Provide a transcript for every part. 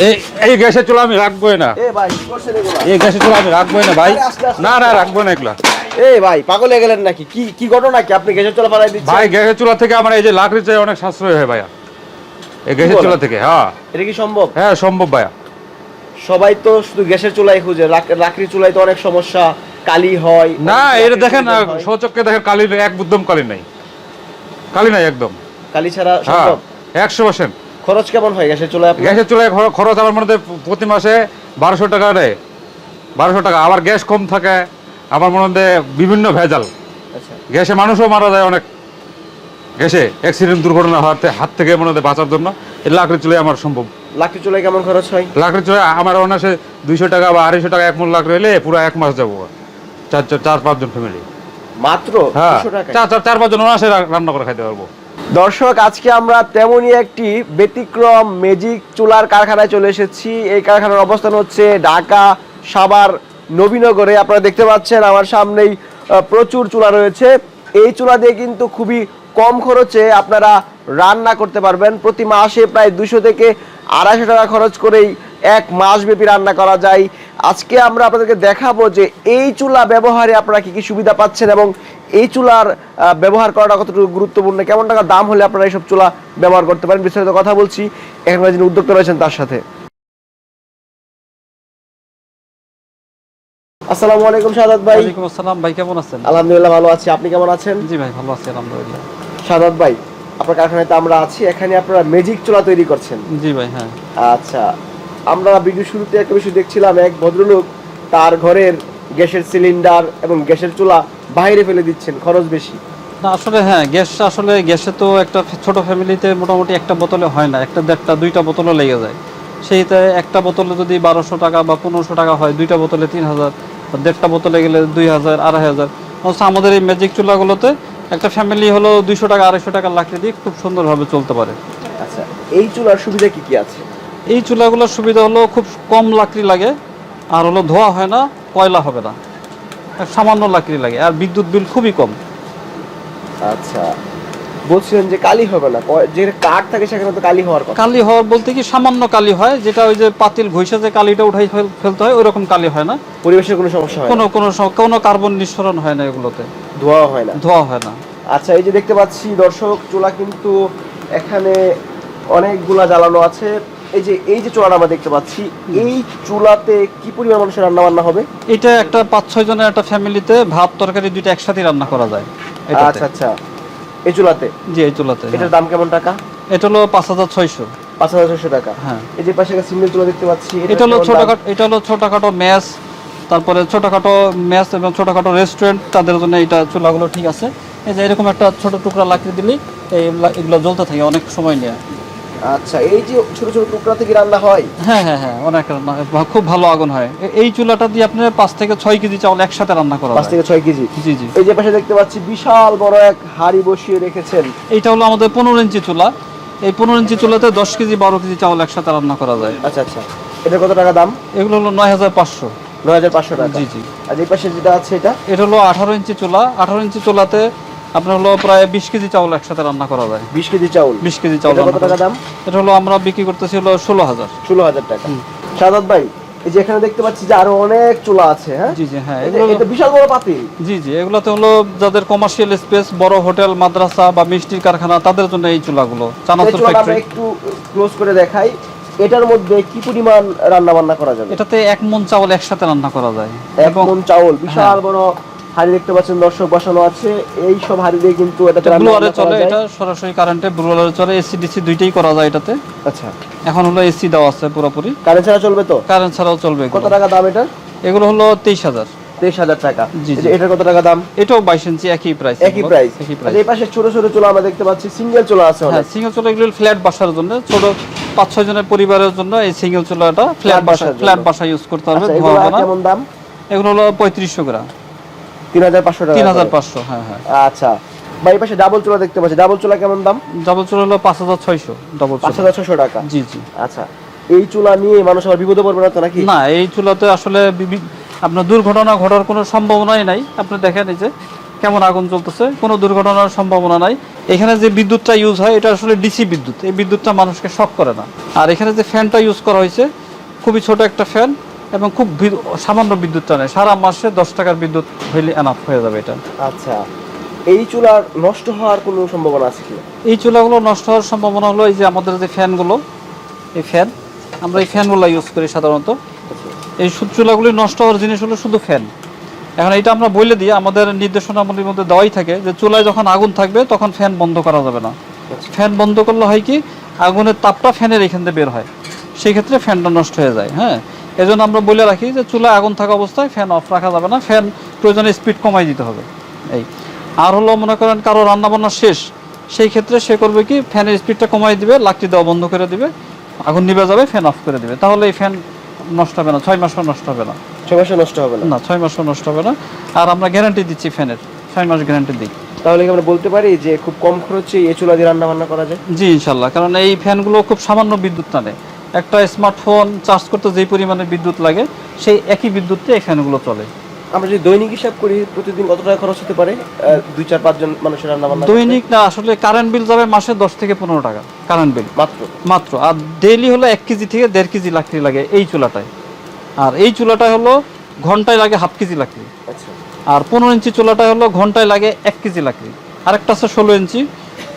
এই গ্যাসের চুলা আমি রাখবোই না। এই গ্যাসের চুলা আমি রাখবোই না ভাই। না না রাখব না এগুলা। এই ভাই পাগল হয়ে গেলেন নাকি? কি কি ঘটনা কি? আপনি গ্যাসের চলা পালাই দিচ্ছেন? ভাই গ্যাসের চুলা থেকে আমার এই যে লাকড়ি চাই অনেক সাশ্রয় হয় ভাইয়া। এই গ্যাসের চুলা থেকে হ্যাঁ। এটা কি সম্ভব? হ্যাঁ সম্ভব ভাইয়া। সবাই তো শুধু গ্যাসের চুলাই খুঁজে। লাক- লাকড়ি চুলাই তো অনেক সমস্যা। কালি হয় না এটা দেখেন। সচক্ষে দেখেন কালি এক বুদ্ধম কালি নাই। কালি নাই একদম। কালি ছাড়া হ্যাঁ সম্ভব? একশো পার্সেন্ট খরচ কেমন হয়? গ্যাসের চুলায় গ্যাসের চুলায় খরচ আমার মনে হয় প্রতি মাসে বারোশো টাকা দেয়। বারোশো টাকা। আবার গ্যাস কম থাকে। আমার মনে হয় বিভিন্ন ভেজাল। আচ্ছা। গ্যাসে মানুষও মারা যায় অনেক। গ্যাসে অ্যাক্সিডেন্ট দুর্ঘটনা হওয়ার থে- হাত থেকে মনে হয় বাঁচার জন্য। এই লাকড়ি চুলে আমার সম্ভব। লাকড়ি চুলায় কেমন খরচ হয়? লাকড়ি চুলে আমার অনাসে দুইশো টাকা বা আড়াইশো টাকা এক মূল লাকড়ি হলে পুরো এক মাস যাব। চার চার চার পাঁচজন ফ্যামিলি মাত্র হ্যাঁ। 200 টাকায়? চার চার চার পাঁচজন অনাসে রান্না করে খাইতে পারব। দর্শক, আজকে আমরা তেমনই একটি ব্যতিক্রম ম্যাজিক চুলার কারখানায় চলে এসেছি। এই কারখানার অবস্থান হচ্ছে ঢাকা সাভার নবীনগরে। আপনারা দেখতে পাচ্ছেন আমার সামনেই প্রচুর চুলা রয়েছে। এই চুলা দিয়ে কিন্তু খুবই কম খরচে আপনারা রান্না করতে পারবেন। প্রতি মাসে প্রায় দুশো থেকে আড়াইশো টাকা খরচ করেই এক মাস ব্যাপী রান্না করা যায়। আজকে আমরা আপনাদেরকে দেখাবো যে এই চুলা ব্যবহারে আপনারা কি কি সুবিধা পাচ্ছেন এবং এই চুলার ব্যবহার করাটা কতটুকু গুরুত্বপূর্ণ? কেমন টাকা দাম হলে আপনারা এইসব চুলা ব্যবহার করতে পারেন? বিস্তারিত কথা বলছি। এখানকার যিনি উদ্যোক্তা রয়েছেন তার সাথে। আসসালামু আলাইকুম সাদাত ভাই। ওয়ালাইকুম আসসালাম ভাই কেমন আছেন? আলহামদুলিল্লাহ ভালো আছি। আপনি কেমন আছেন? জি ভাই ভালো আছি আলহামদুলিল্লাহ। সাদাত ভাই আপনার কারখানাতে আমরা আছি। এখানে আপনারা ম্যাজিক চুলা তৈরি করছেন। জি ভাই হ্যাঁ। আচ্ছা আমরা ভিডিও শুরুতে একটা বিষয় দেখছিলাম এক ভদ্রলোক তার ঘরের গ্যাসের সিলিন্ডার এবং গ্যাসের চুলা বাইরে ফেলে দিচ্ছেন খরচ বেশি। না আসলে হ্যাঁ গ্যাস আসলে গ্যাসে তো একটা ছোট ফ্যামিলিতে মোটামুটি একটা বোতলে হয় না একটা দেড়টা দুইটা বোতলও লেগে যায়। সেইতে একটা বোতলে যদি বারোশো টাকা বা পনেরোশো টাকা হয় দুইটা বোতলে তিন হাজার দেড়টা বোতলে গেলে দুই হাজার আড়াই হাজার। অবশ্য আমাদের এই ম্যাজিক চুলাগুলোতে একটা ফ্যামিলি হলো দুইশো টাকা আড়াইশো টাকা লাকড়ি দিয়ে খুব সুন্দরভাবে চলতে পারে। আচ্ছা এই চুলার সুবিধা কি কি আছে? এই চুলাগুলোর সুবিধা হলো খুব কম লাকড়ি লাগে আর হলো ধোয়া হয় না কয়লা হবে না। সামান্য লাকড়ি লাগে আর বিদ্যুৎ বিল খুবই কম। আচ্ছা বলছিলেন যে কালি হবে না যে কাঠ থাকে সেখানে তো কালি হওয়ার কথা। কালি হওয়ার বলতে কি সামান্য কালি হয় যেটা ওই যে পাতিল ঘষে যে কালিটা উঠাই ফেল- ফেলতে হয় ওইরকম কালি হয় না। পরিবেশের কোনো সমস্যা হয় কোনো কোনো কোনো কার্বন নিঃসরণ হয় না এগুলোতে। ধোয়া হয় না? ধোয়া হয় না। আচ্ছা এই যে দেখতে পাচ্ছি দর্শক চুলা কিন্তু এখানে অনেকগুলা জ্বালানো আছে। এই যে এই যে চুলাটা আমরা দেখতে পাচ্ছি এই চুলাতে কি পরিমাণ মানুষের রান্না বান্না হবে? এটা একটা পাঁচ ছয় জনের একটা ফ্যামিলিতে ভাত তরকারি দুইটা একসাথে রান্না করা যায় আচ্ছা আচ্ছা। এই চুলাতে জি এই চুলাতে হ্যাঁ। এটার দাম কেমন টাকা? এটা হলো পাঁচ হাজার ছয়শো। পাঁচ হাজার ছশো টাকা। হ্যাঁ। এই যে পাশে সিঙ্গেল চুলা দেখতে পাচ্ছি এটা হলো ছোটখাটো এটা হলো ছোটখাটো ম্যাচ তারপরে ছোটখাটো ম্যাচ এবং ছোটখাটো রেস্টুরেন্ট তাদের জন্য এটা চুলাগুলো ঠিক আছে। এই যে এরকম একটা ছোট টুকরা লাকড়ি দিলেই এই এগুলো জ্বলতে থাকে অনেক সময় নিয়ে। আচ্ছা এই যে ছোট ছোট টুকরা থেকে রান্না হয়? হ্যাঁ হ্যাঁ হ্যাঁ অনেক রান্না খুব ভালো আগুন হয়। এই চুলাটা দিয়ে আপনি পাঁচ থেকে ছয় কেজি চাউল একসাথে রান্না করা পাঁচ থেকে ছয় কেজি? জি জি। এই যে পাশে দেখতে পাচ্ছি বিশাল বড় এক হাড়ি বসিয়ে রেখেছেন। এইটা হলো আমাদের পনেরো ইঞ্চি চুলা। এই পনেরো ইঞ্চি চুলাতে দশ কেজি বারো কেজি চাউল একসাথে রান্না করা যায়। আচ্ছা আচ্ছা। এটা কত টাকা দাম? এগুলো হলো নয় হাজার পাঁচশো। নয় হাজার পাঁচশো টাকা। জি জি। আর এই পাশে যেটা আছে এটা? এটা হলো আঠারো ইঞ্চি চুলা। আঠারো ইঞ্চি চুলাতে আপনার হলো প্রায় বিশ কেজি চাউল একসাথে রান্না করা যায়। বিশ কেজি চাউল। বিশ কেজি চাউল এটা কত টাকা দাম? এটা হলো আমরা বিক্রি করতেছি হলো ষোলো হাজার। ষোলো হাজার টাকা। সাদাত ভাই এই যে এখানে দেখতে পাচ্ছি যে আরও অনেক চুলা আছে হ্যাঁ? জি জি হ্যাঁ এটা- বিশাল বড় পাতিল। জি জি এগুলোতে হলো যাদের কমার্শিয়াল স্পেস বড় হোটেল মাদ্রাসা বা মিষ্টির কারখানা তাদের জন্য এই চুলাগুলো চানাচুর ফ্যাক্টরি একটু ক্লোজ করে দেখাই। এটার মধ্যে কি পরিমাণ রান্না বান্না করা যাবে? এটাতে এক মন চাউল একসাথে রান্না করা যায়। এক মন চাউল বিশাল হ্যাঁ। বড় হাড়ি দেখতে পাচ্ছেন দর্শক বসানো আছে। এই সব হাড়ি দিয়ে কিন্তু ব্লুয়ারে চলে এটা সরাসরি কারেন্টে ব্লুয়ারে চলে এসি ডিসি দুইটাই করা যায় এটাতে। আচ্ছা। এখন হলো এসি দেওয়া আছে পুরোপুরি। কারেন্ট ছাড়া চলবে তো? কারেন্ট ছাড়াও চলবে কত টাকা দাম এটার? এগুলো হলো তেইশ হাজার। তেইশ হাজার টাকা। জি, জি। যে এটার কত টাকা দাম? এটাও বাইশ ইঞ্চি একই প্রাইস একই প্রাইস প্রাইস এই পাশে ছোট ছোট চুলা আমরা দেখতে পাচ্ছি সিঙ্গেল চুলা আছে হ্যাঁ সিঙ্গেল চুলা এগুলো ফ্ল্যাট বাসার জন্য ছোট পাঁচ ছয় জনের পরিবারের জন্য এই সিঙ্গেল চুলাটা ফ্ল্যাট বাসা ফ্ল্যাট বাসা ইউজ করতে পারবে আচ্ছা হবে কেমন দাম? এগুলো হলো পঁয়ত্রিশশো গ্রাম। তিন হাজার পাঁচশো টাকা তিন হাজার। পাঁচশো হ্যাঁ হ্যাঁ। আচ্ছা বা এই পাশে ডাবল চুলা দেখতে পাচ্ছি। ডাবল চুলা কেমন দাম? ডাবল চুলা হলো পাঁচ হাজার ছয়শো ডাবল পাঁচ হাজার টাকা? জি জি। আচ্ছা এই চুলা নিয়ে মানুষ আবার বিপদে পড়বে না তো নাকি? না এই চুলাতে আসলে আপনার দুর্ঘটনা ঘটার কোনো সম্ভাবনাই নাই। আপনি দেখেন এই যে কেমন আগুন চলতেছে কোনো দুর্ঘটনার সম্ভাবনা নাই। এখানে যে বিদ্যুৎটা ইউজ হয় এটা আসলে ডিসি বিদ্যুৎ। এই বিদ্যুৎটা মানুষকে শক করে না। আর এখানে যে ফ্যানটা ইউজ করা হয়েছে খুবই ছোট একটা ফ্যান এবং খুব সামান্য বিদ্যুৎটা নেয় সারা মাসে দশ টাকার বিদ্যুৎ হইলে এনাফ হয়ে যাবে এটা। আচ্ছা এই চুলার নষ্ট হওয়ার কোনো সম্ভাবনা আছে কি এই চুলাগুলো নষ্ট হওয়ার সম্ভাবনা হলো এই যে আমাদের যে ফ্যানগুলো এই ফ্যান আমরা এই ফ্যানগুলো ইউজ করি সাধারণত। এই সু- চুলাগুলি নষ্ট হওয়ার জিনিস হলো শুধু ফ্যান। এখন এটা আমরা বলে দিই আমাদের নির্দেশনাবলীর মধ্যে দেওয়াই থাকে যে চুলায় যখন আগুন থাকবে তখন ফ্যান বন্ধ করা যাবে না। ফ্যান বন্ধ করলে হয় কি আগুনের তাপটা ফ্যানের এখান থেকে বের হয়। সেই ক্ষেত্রে ফ্যানটা নষ্ট হয়ে যায় হ্যাঁ? এজন্য আমরা বলে রাখি যে চুলা আগুন থাকা অবস্থায় ফ্যান অফ রাখা যাবে না। ফ্যান প্রয়োজনে স্পিড কমাই দিতে হবে। এই। আর হলো মনে করেন কারও রান্নাবান্না শেষ সেই ক্ষেত্রে সে করবে কি ফ্যানের স্পিডটা কমাই দিবে লাকড়ি দেওয়া বন্ধ করে দিবে আগুন নিভে যাবে ফ্যান অফ করে দিবে। তাহলে এই ফ্যান নষ্ট হবে না ছয় মাসও নষ্ট হবে না। ছয় মাসে নষ্ট হবে না? না ছয় মাসও নষ্ট হবে না। আর আমরা গ্যারান্টি দিচ্ছি ফ্যানের ছয় মাস গ্যারান্টি দিই। তাহলে কি আমরা বলতে পারি যে খুব কম খরচে এই চুলা দিয়ে রান্না বান্না করা যায়? জি ইনশাল্লাহ। কারণ এই ফ্যানগুলো খুব সামান্য বিদ্যুৎ টানে। একটা স্মার্টফোন চার্জ করতে যেই পরিমাণে বিদ্যুৎ লাগে সেই একই বিদ্যুৎতে এই ফ্যানগুলো চলে। আমরা যদি দৈনিক হিসাব করি প্রতিদিন কত টাকা খরচ হতে পারে? দুই চার পাঁচজন মানুষের রান্না বান্না দৈনিক না আসলে কারেন্ট বিল যাবে মাসে দশ থেকে পনেরো টাকা কারেন্ট বিল মাত্র? মাত্র। আর ডেইলি হলো এক কেজি থেকে দেড় কেজি লাকড়ি লাগে এই চুলাটায়। আর এই চুলাটায় হলো ঘন্টায় লাগে হাফ কেজি লাকড়ি। আচ্ছা। আর পনেরো ইঞ্চি চুলাটায় হলো ঘন্টায় লাগে এক কেজি লাকড়ি। আরেকটা আছে ষোলো ইঞ্চি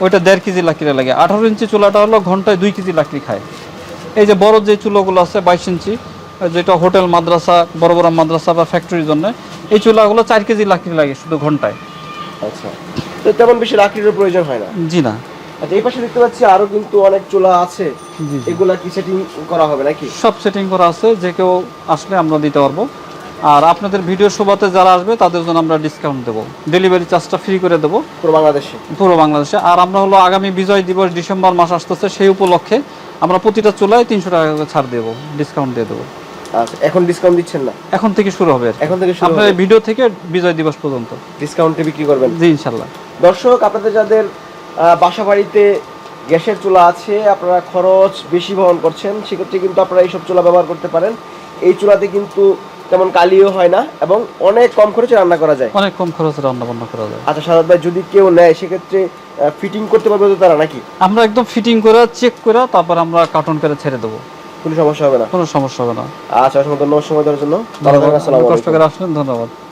ওইটা দেড় কেজি লাকড়ি লাগে। আঠারো ইঞ্চি চুলাটা হলো ঘন্টায় দুই কেজি লাকড়ি খায়। এই যে বড় যে চুলোগুলো আছে বাইশ ইঞ্চি যেটা হোটেল মাদ্রাসা বড় বড় মাদ্রাসা বা ফ্যাক্টরির জন্য এই চুলাগুলো চার কেজি লাকড়ি লাগে শুধু ঘন্টায়। আচ্ছা। তো তেমন বেশি লাকড়ির প্রয়োজন হয় না? জি না। আচ্ছা এই পাশে দেখতে পাচ্ছি আরও কিন্তু অনেক চুলা আছে। এগুলা কি সেটিং করা হবে নাকি? সব সেটিং করা আছে যে কেউ আসলে আমরা দিতে পারব। আর আপনাদের ভিডিও শোভাতে যারা আসবে তাদের জন্য আমরা ডিসকাউন্ট দেবো। ডেলিভারি চার্জটা ফ্রি করে দেবো। পুরো বাংলাদেশে? পুরো বাংলাদেশে। আর আমরা হলো আগামী বিজয় দিবস ডিসেম্বর মাস আসতেছে সেই উপলক্ষে আমরা প্রতিটা চুলায় তিনশো টাকা করে ছাড় দেবো ডিসকাউন্ট দিয়ে দেবো। আচ্ছা এখন ডিসকাউন্ট দিচ্ছেন না? এখন থেকে শুরু হবে এখন থেকে শুরু আপনার ভিডিও থেকে বিজয় দিবস পর্যন্ত। ডিসকাউন্টে বিক্রি করবেন। জি ইনশাল্লাহ দর্শক আপনাদের যাদের বাসা বাড়িতে গ্যাসের চুলা আছে আপনারা খরচ বেশি বহন করছেন সেক্ষেত্রে কিন্তু আপনারা এইসব চুলা ব্যবহার করতে পারেন। এই চুলাতে কিন্তু তেমন কালিও হয় না এবং অনেক কম খরচে রান্না করা যায়। অনেক কম খরচে রান্না বান্না করা যায়। আচ্ছা সাদাত ভাই যদি কেউ নেয় সেক্ষেত্রে ফিটিং করতে পারবে তো তারা নাকি? আমরা একদম ফিটিং করে চেক করে তারপর আমরা কার্টন করে ছেড়ে দেবো। কোনো সমস্যা হবে না। কোনো সমস্যা হবে না। আচ্ছা অসংখ্য ধন্যবাদ সময় দেওয়ার জন্য। ভালো থাকবেন, আসসালামু কষ্ট করে আসলেন ধন্যবাদ।